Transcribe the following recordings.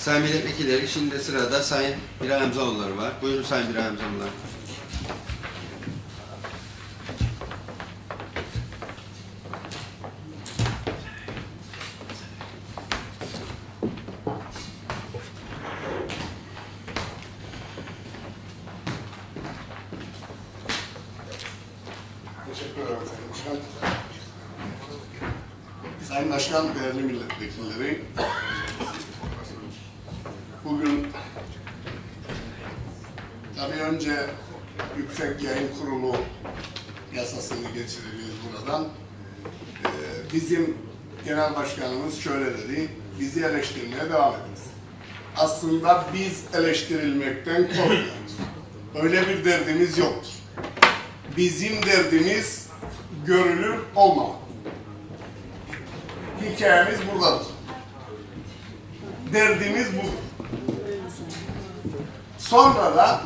Sayın milletvekilleri şimdi sırada Sayın İbrahim Hamzaoğulları var. Buyurun Sayın İbrahim Hamzaoğulları. Teşekkür ederim Sayın Başkan. Sayın Başkan, değerli milletvekilleri, bugün tabii önce Yüksek Yayın Kurulu yasasını geçireceğiz buradan. Ee, bizim genel başkanımız şöyle dedi, bizi eleştirmeye devam ediniz. Aslında biz eleştirilmekten korkmuyoruz. Öyle bir derdimiz yoktur bizim derdimiz görülür olmamak. Hikayemiz buradadır. Derdimiz bu. Sonra da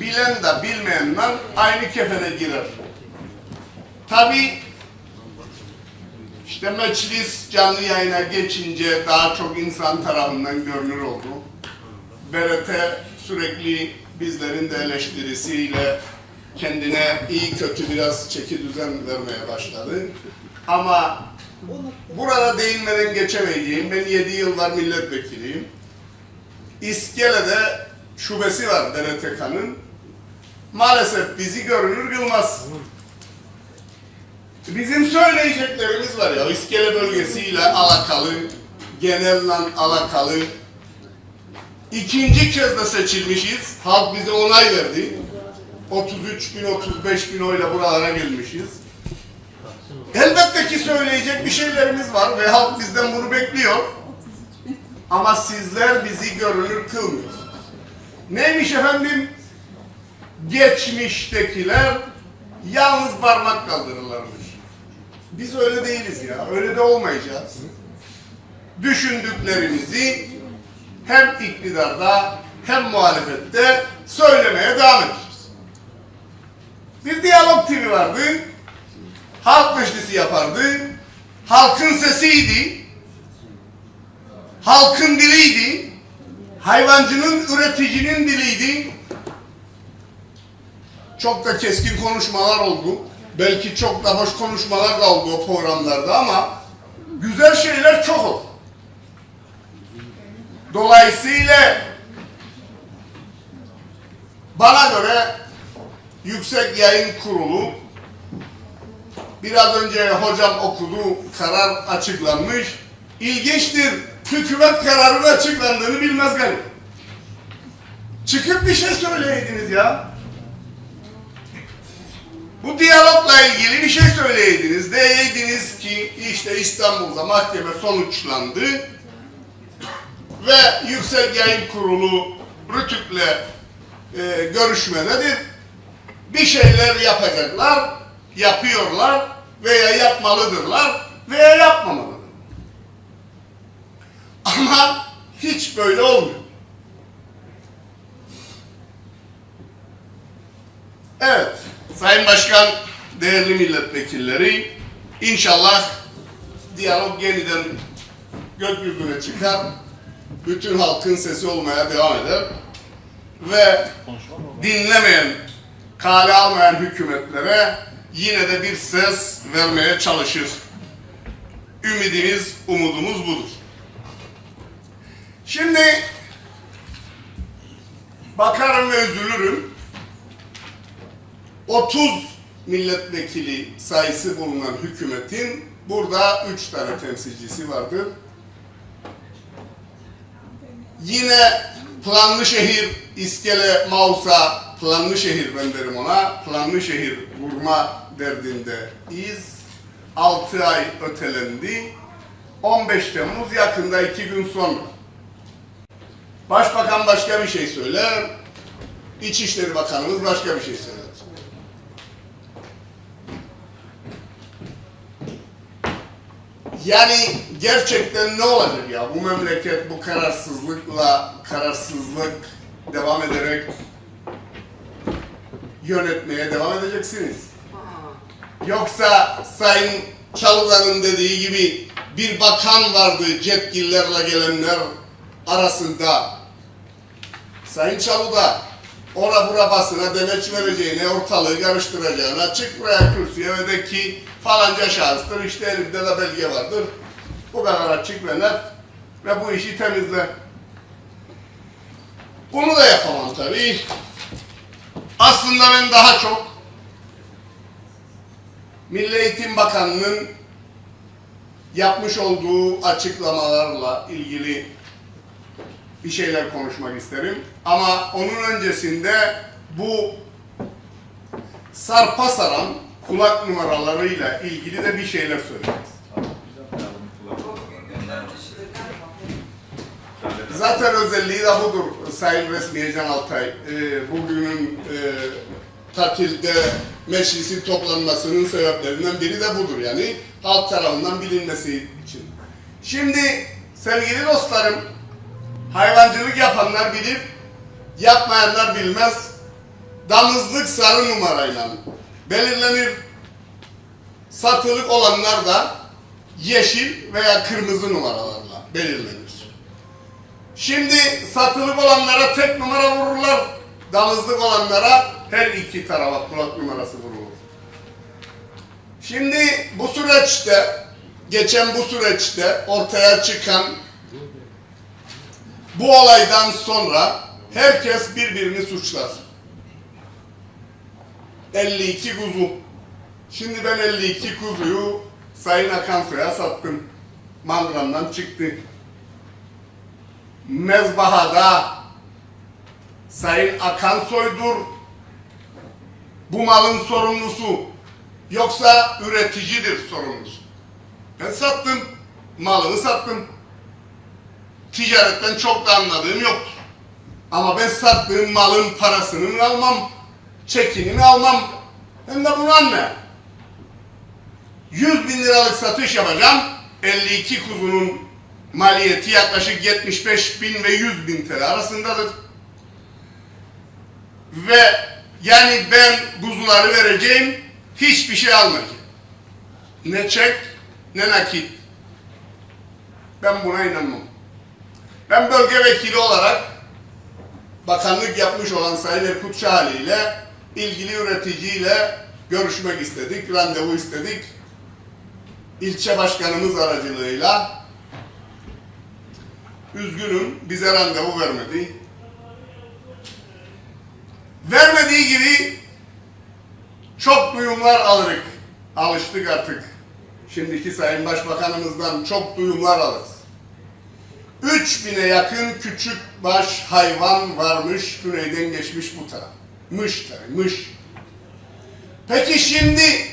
bilen de bilmeyenler aynı kefene girer. Tabi işte meclis canlı yayına geçince daha çok insan tarafından görünür oldu. BRT sürekli bizlerin de eleştirisiyle kendine iyi kötü biraz çeki düzen vermeye başladı. Ama burada değinmeden geçemeyeceğim, ben 7 yıllar milletvekiliyim. İskele'de şubesi var DRTK'nın. Maalesef bizi görünür kılmaz. Bizim söyleyeceklerimiz var ya, İskele bölgesiyle alakalı, genelle alakalı. İkinci kez de seçilmişiz. Halk bize onay verdi. 33 bin, 35 bin oyla buralara gelmişiz. Elbette ki söyleyecek bir şeylerimiz var ve halk bizden bunu bekliyor. Ama sizler bizi görünür kılmıyorsunuz. Neymiş efendim? Geçmiştekiler yalnız parmak kaldırırlarmış. Biz öyle değiliz ya, öyle de olmayacağız. Düşündüklerimizi hem iktidarda hem muhalefette söylemeye devam edeceğiz. Bir diyalog TV vardı. Halk meclisi yapardı. Halkın sesiydi. Halkın diliydi. Hayvancının, üreticinin diliydi. Çok da keskin konuşmalar oldu. Belki çok da hoş konuşmalar da oldu o programlarda ama güzel şeyler çok oldu. Dolayısıyla bana göre Yüksek Yayın Kurulu biraz önce hocam okudu karar açıklanmış. İlginçtir. Hükümet kararının açıklandığını bilmez galiba. Çıkıp bir şey söyleydiniz ya. Bu diyalogla ilgili bir şey söyleydiniz. Deyeydiniz ki işte İstanbul'da mahkeme sonuçlandı ve Yüksek Yayın Kurulu Rütük'le e, görüşmededir. Bir şeyler yapacaklar, yapıyorlar veya yapmalıdırlar veya yapmamalıdır. Ama hiç böyle olmuyor. Evet, Sayın Başkan, değerli milletvekilleri, inşallah diyalog yeniden gökyüzüne çıkar, bütün halkın sesi olmaya devam eder ve dinlemeyen, kale almayan hükümetlere yine de bir ses vermeye çalışır. Ümidimiz, umudumuz budur. Şimdi bakarım ve üzülürüm. 30 milletvekili sayısı bulunan hükümetin burada 3 tane temsilcisi vardır. Yine planlı şehir İskele Mausa planlı şehir ben derim ona. Planlı şehir vurma derdindeyiz. 6 ay ötelendi. 15 Temmuz yakında 2 gün sonra. Başbakan başka bir şey söyler. İçişleri Bakanımız başka bir şey söyler. Yani gerçekten ne olacak ya? Bu memleket bu kararsızlıkla, kararsızlık devam ederek yönetmeye devam edeceksiniz. Yoksa Sayın Çalık'ın dediği gibi bir bakan vardı, cetgillerle gelenler arasında Sayın Çalu'da ora bura basına demeç vereceğine, ortalığı karıştıracağına, çık buraya kürsüye ve de ki falanca şahıstır, işte elimde de belge vardır. Bu kadar açık ve bu işi temizle. Bunu da yapamam tabii. Aslında ben daha çok Milli Eğitim Bakanı'nın yapmış olduğu açıklamalarla ilgili bir şeyler konuşmak isterim. Ama onun öncesinde bu sarpa saran kulak numaralarıyla ilgili de bir şeyler söylemek isterim. Zaten özelliği de budur Sayın Resmiye Altay. Ee, bugünün e, tatilde meclisin toplanmasının sebeplerinden biri de budur. Yani halk tarafından bilinmesi için. Şimdi sevgili dostlarım, hayvancılık yapanlar bilir, yapmayanlar bilmez. Damızlık sarı numarayla belirlenir. Satılık olanlar da yeşil veya kırmızı numaralarla belirlenir. Şimdi satılık olanlara tek numara vururlar. Damızlık olanlara her iki tarafa kulak numarası vurulur. Şimdi bu süreçte, geçen bu süreçte ortaya çıkan bu olaydan sonra herkes birbirini suçlar. 52 kuzu. Şimdi ben 52 kuzuyu Sayın Akansoy'a sattım. Mandramdan çıktı mezbahada Sayın Akansoy'dur bu malın sorumlusu yoksa üreticidir sorumlusu. Ben sattım, malımı sattım. Ticaretten çok da anladığım yoktur. Ama ben sattığım malın parasını almam, çekini almam. Hem de bunu anne. 100 bin liralık satış yapacağım. 52 kuzunun maliyeti yaklaşık 75 bin ve 100 bin TL arasındadır. Ve yani ben kuzuları vereceğim, hiçbir şey almayacağım. Ne çek, ne nakit. Ben buna inanmam. Ben bölge vekili olarak bakanlık yapmış olan Sayın Erkut Şahali ile ilgili üreticiyle görüşmek istedik, randevu istedik. İlçe başkanımız aracılığıyla Üzgünüm bize randevu vermedi. Vermediği gibi çok duyumlar alırık. Alıştık artık. Şimdiki Sayın Başbakanımızdan çok duyumlar alırız. 3000'e yakın küçük baş hayvan varmış güneyden geçmiş bu taraf. Mış tabii, mış. Peki şimdi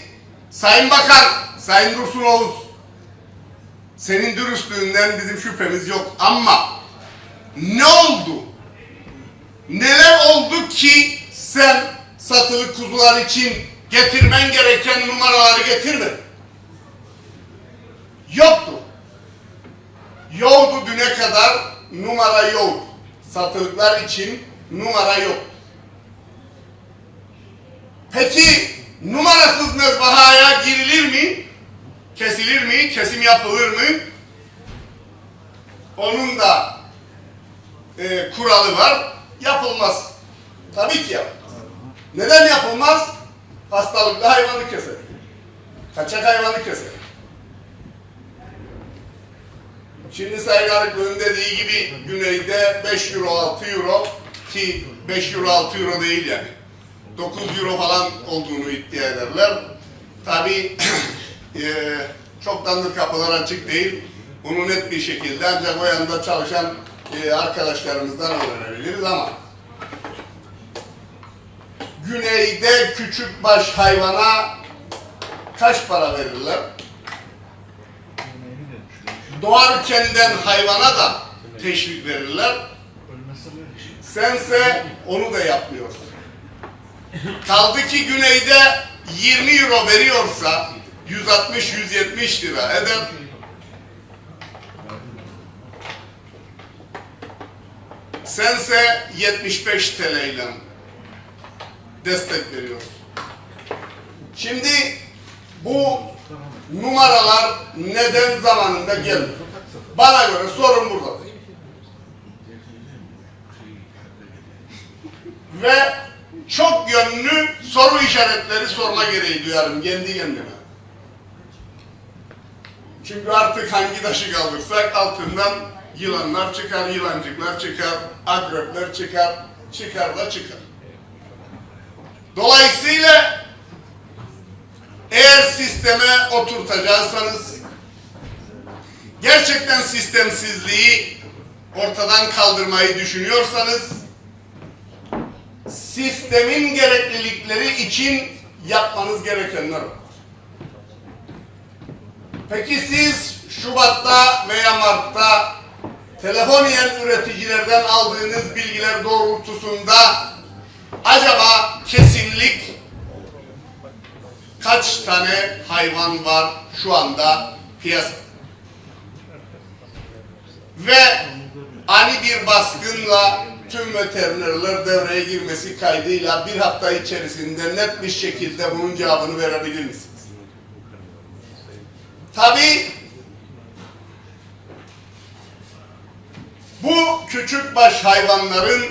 Sayın Bakan, Sayın Dursun Oğuz, senin dürüstlüğünden bizim şüphemiz yok ama ne oldu? Neler oldu ki sen satılık kuzular için getirmen gereken numaraları getirmedin? Yoktu. Yoktu düne kadar numara yok. Satılıklar için numara yok. Peki numarasız mezbahaya girilir mi? Kesilir mi? Kesim yapılır mı? Onun da e, kuralı var. Yapılmaz. Tabii ki yapılmaz. Neden yapılmaz? Hastalıklı hayvanı keser. Kaçak hayvanı keser. Şimdi Sayın Arıklı'nın dediği gibi güneyde 5 euro 6 euro ki 5 euro 6 euro değil yani. 9 euro falan olduğunu iddia ederler. Tabii e, çoktandır kapılar açık değil. Bunu net bir şekilde ancak o yanda çalışan e, arkadaşlarımızdan öğrenebiliriz ama güneyde küçük baş hayvana kaç para verirler? Doğarkenden hayvana da teşvik verirler. Sense onu da yapmıyorsun. Kaldı ki güneyde 20 euro veriyorsa 160-170 lira eder. Sense 75 TL ile destek veriyorsun. Şimdi bu numaralar neden zamanında geldi? Bana göre sorun burada. ve çok yönlü soru işaretleri sorma gereği duyarım kendi kendime. Çünkü artık hangi taşı kaldırsak altından yılanlar çıkar, yılancıklar çıkar, akrepler çıkar, çıkar da çıkar. Dolayısıyla eğer sisteme oturtacaksanız gerçekten sistemsizliği ortadan kaldırmayı düşünüyorsanız sistemin gereklilikleri için yapmanız gerekenler var. Peki siz Şubat'ta veya Mart'ta telefon yiyen üreticilerden aldığınız bilgiler doğrultusunda acaba kesinlik kaç tane hayvan var şu anda piyasada? Ve ani bir baskınla tüm veterinerler devreye girmesi kaydıyla bir hafta içerisinde net bir şekilde bunun cevabını verebilir misiniz? Tabii bu küçük baş hayvanların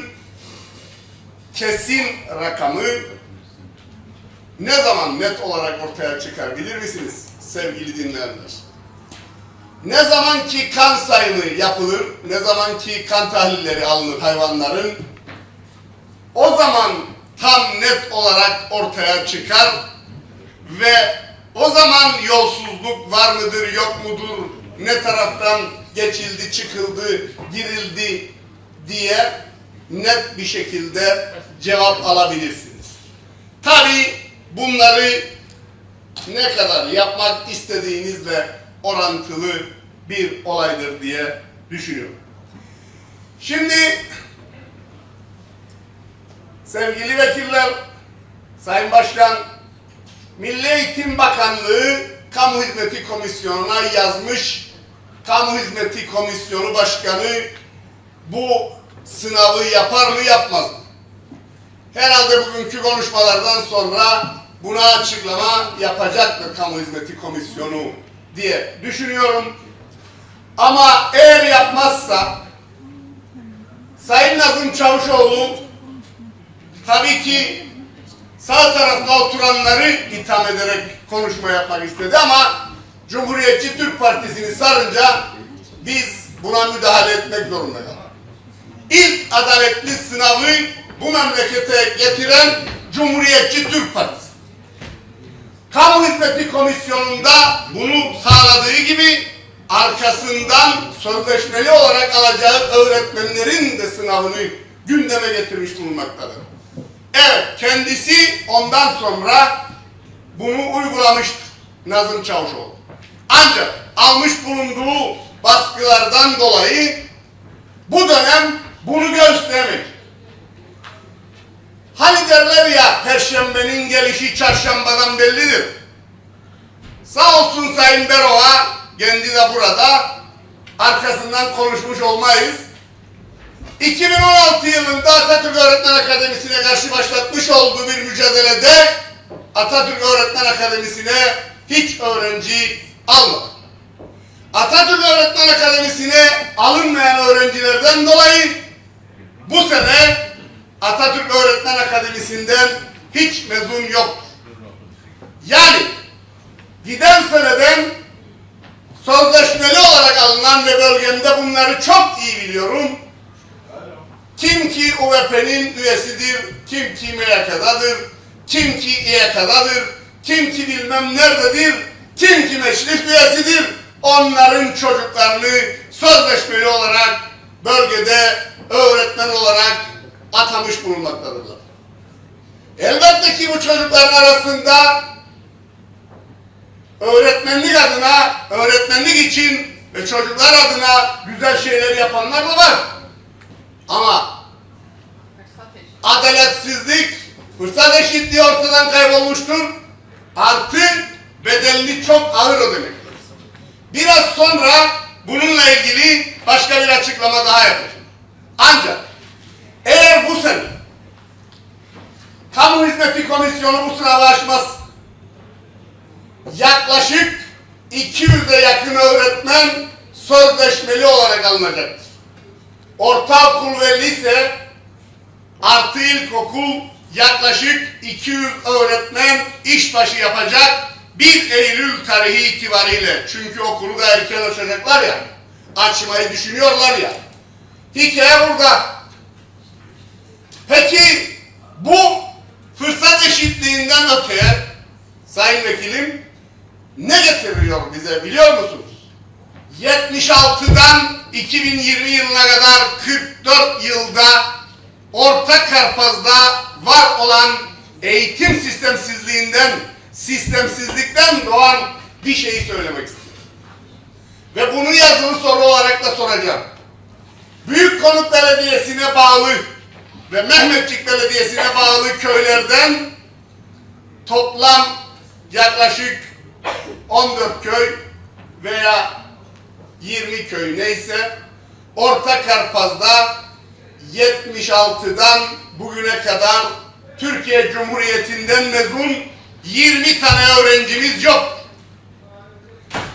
kesin rakamı ne zaman net olarak ortaya çıkar bilir misiniz sevgili dinleyenler? Ne zaman ki kan sayımı yapılır, ne zaman ki kan tahlilleri alınır hayvanların, o zaman tam net olarak ortaya çıkar ve o zaman yolsuzluk var mıdır, yok mudur, ne taraftan geçildi, çıkıldı, girildi diye net bir şekilde cevap alabilirsiniz. Tabii bunları ne kadar yapmak istediğinizle orantılı bir olaydır diye düşünüyorum. Şimdi sevgili vekiller, Sayın Başkan, Milli Eğitim Bakanlığı Kamu Hizmeti Komisyonu'na yazmış. Kamu Hizmeti Komisyonu Başkanı bu sınavı yapar mı yapmaz mı? Herhalde bugünkü konuşmalardan sonra buna açıklama yapacaktır Kamu Hizmeti Komisyonu diye düşünüyorum. Ama eğer yapmazsa Sayın Nazım Çavuşoğlu tabii ki sağ tarafta oturanları itham ederek konuşma yapmak istedi ama Cumhuriyetçi Türk Partisi'ni sarınca biz buna müdahale etmek zorunda kaldık. İlk adaletli sınavı bu memlekete getiren Cumhuriyetçi Türk Partisi. Kamu Hizmeti Komisyonu'nda bunu sağladığı gibi arkasından sözleşmeli olarak alacağı öğretmenlerin de sınavını gündeme getirmiş bulunmaktadır. Evet, kendisi ondan sonra bunu uygulamıştır Nazım Çavuşoğlu. Ancak almış bulunduğu baskılardan dolayı bu dönem bunu gösteremedi. Hani derler ya perşembenin gelişi çarşambadan bellidir. Sağ olsun Sayın Berova, kendi de burada arkasından konuşmuş olmayız. 2016 yılında Atatürk Öğretmen Akademisi'ne karşı başlatmış olduğu bir mücadelede Atatürk Öğretmen Akademisi'ne hiç öğrenci almadı. Atatürk Öğretmen Akademisi'ne alınmayan öğrencilerden dolayı bu sene Atatürk Öğretmen Akademisi'nden hiç mezun yok. Yani giden seneden sözleşmeli olarak alınan ve bölgemde bunları çok iyi biliyorum. Kim ki UVP'nin üyesidir, kim ki MYK'dadır, kim ki İYK'dadır, kim ki bilmem nerededir, kim ki meşrif üyesidir, onların çocuklarını sözleşmeli olarak bölgede öğretmen olarak atamış bulunmaktadırlar. Elbette ki bu çocukların arasında öğretmenlik adına, öğretmenlik için ve çocuklar adına güzel şeyler yapanlar da var. Ama adaletsizlik, fırsat eşitliği ortadan kaybolmuştur. Artı bedelini çok ağır ödemektir. Biraz sonra bununla ilgili başka bir açıklama daha yapacağım. Ancak eğer bu sene Kamu Hizmeti Komisyonu bu sınavı açmaz, yaklaşık 200'e yakın öğretmen sözleşmeli olarak alınacaktır. Ortaokul ve lise artı ilkokul yaklaşık 200 öğretmen işbaşı yapacak 1 Eylül tarihi itibariyle. Çünkü okulu da erken açacaklar ya. Açmayı düşünüyorlar ya. Hikaye burada. Peki bu fırsat eşitliğinden öteye Sayın Vekilim ne getiriyor bize biliyor musunuz? 76'dan 2020 yılına kadar 44 yılda Orta Karpaz'da var olan eğitim sistemsizliğinden, sistemsizlikten doğan bir şeyi söylemek istiyorum. Ve bunu yazılı soru olarak da soracağım. Büyükkonuk Belediyesi'ne bağlı ve Mehmetçik Belediyesi'ne bağlı köylerden toplam yaklaşık 14 köy veya 20 köy neyse Orta Karpaz'da 76'dan bugüne kadar Türkiye Cumhuriyeti'nden mezun 20 tane öğrencimiz yok.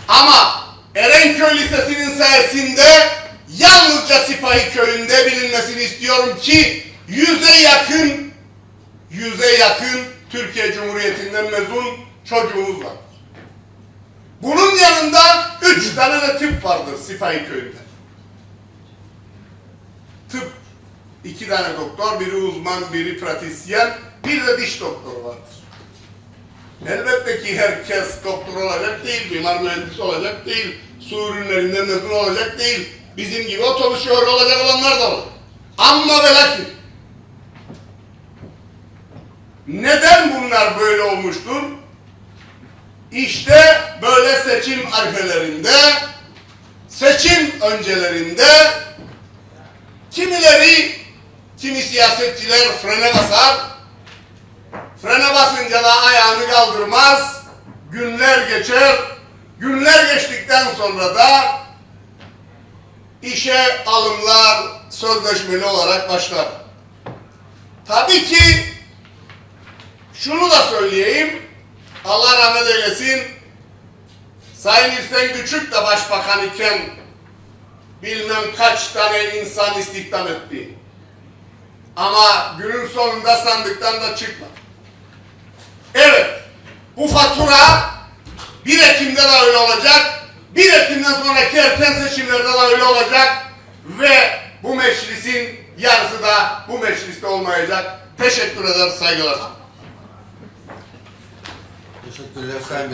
Ama Erenköy Lisesi'nin sayesinde yalnızca Sipahi Köyü'nde bilinmesini istiyorum ki yüze yakın yüze yakın Türkiye Cumhuriyeti'nden mezun çocuğumuz var. Bunun yanında üç tane de tıp vardır Sipahi Köyü'nde. Tıp, iki tane doktor, biri uzman, biri pratisyen, bir de diş doktoru vardır. Elbette ki herkes doktor olacak değil, mimar mühendisi olacak değil, su ürünlerinden mezun olacak değil, bizim gibi otobüs şoförü olacak olanlar da var. Ama ve lakin, neden bunlar böyle olmuştur? İşte böyle seçim arifelerinde, seçim öncelerinde kimileri, kimi siyasetçiler frene basar, frene basınca da ayağını kaldırmaz, günler geçer, günler geçtikten sonra da işe alımlar sözleşmeli olarak başlar. Tabii ki şunu da söyleyeyim, Allah rahmet eylesin, Sayın İhsan Küçük de başbakan iken bilmem kaç tane insan istihdam etti. Ama günün sonunda sandıktan da çıkmadı. Evet, bu fatura 1 Ekim'de de öyle olacak, 1 Ekim'den sonraki erken seçimlerde de öyle olacak ve bu meclisin yarısı da bu mecliste olmayacak. Teşekkür eder, saygılar. Teşekkürler. Sayın